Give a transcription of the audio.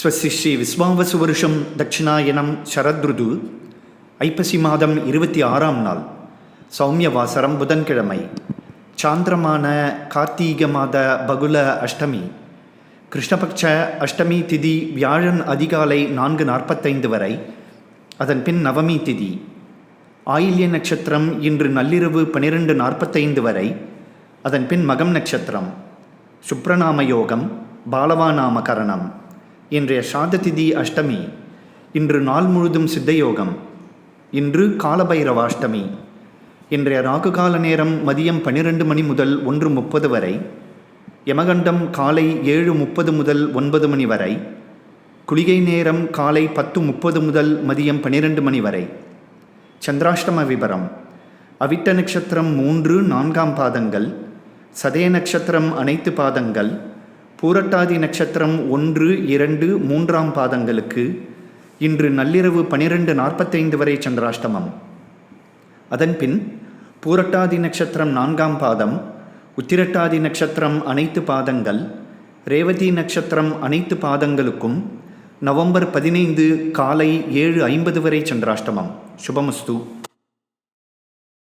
ஸ்வஸ்தி ஸ்ரீ விஸ்வாவசு வருஷம் தட்சிணாயனம் சரத்ருது ஐப்பசி மாதம் இருபத்தி ஆறாம் நாள் சௌமிய வாசரம் புதன்கிழமை சாந்திரமான கார்த்தீக மாத பகுல அஷ்டமி கிருஷ்ணபக்ஷ அஷ்டமி திதி வியாழன் அதிகாலை நான்கு நாற்பத்தைந்து வரை அதன் பின் நவமி திதி ஆயில்ய நட்சத்திரம் இன்று நள்ளிரவு பனிரெண்டு நாற்பத்தைந்து வரை அதன் பின் மகம் நட்சத்திரம் சுப்ரநாம யோகம் பாலவாநாமகரணம் கரணம். இன்றைய சாததிதி அஷ்டமி இன்று நாள் முழுதும் சித்தயோகம் இன்று காலபைரவாஷ்டமி. இன்றைய ராகுகால நேரம் மதியம் பனிரெண்டு மணி முதல் ஒன்று முப்பது வரை யமகண்டம் காலை ஏழு முப்பது முதல் ஒன்பது மணி வரை குளிகை நேரம் காலை பத்து முப்பது முதல் மதியம் பனிரெண்டு மணி வரை. சந்திராஷ்டம விபரம் அவிட்ட நட்சத்திரம் மூன்று நான்காம் பாதங்கள் சதய நட்சத்திரம் அனைத்து பாதங்கள் பூரட்டாதி நட்சத்திரம் ஒன்று இரண்டு மூன்றாம் பாதங்களுக்கு இன்று நள்ளிரவு பனிரெண்டு நாற்பத்தைந்து வரை சந்திராஷ்டமம். அதன்பின் பூரட்டாதி நட்சத்திரம் நான்காம் பாதம் உத்திரட்டாதி நட்சத்திரம் அனைத்து பாதங்கள் ரேவதி நட்சத்திரம் அனைத்து பாதங்களுக்கும் நவம்பர் பதினைந்து காலை ஏழு ஐம்பது வரை சந்திராஷ்டமம். சுபமஸ்து.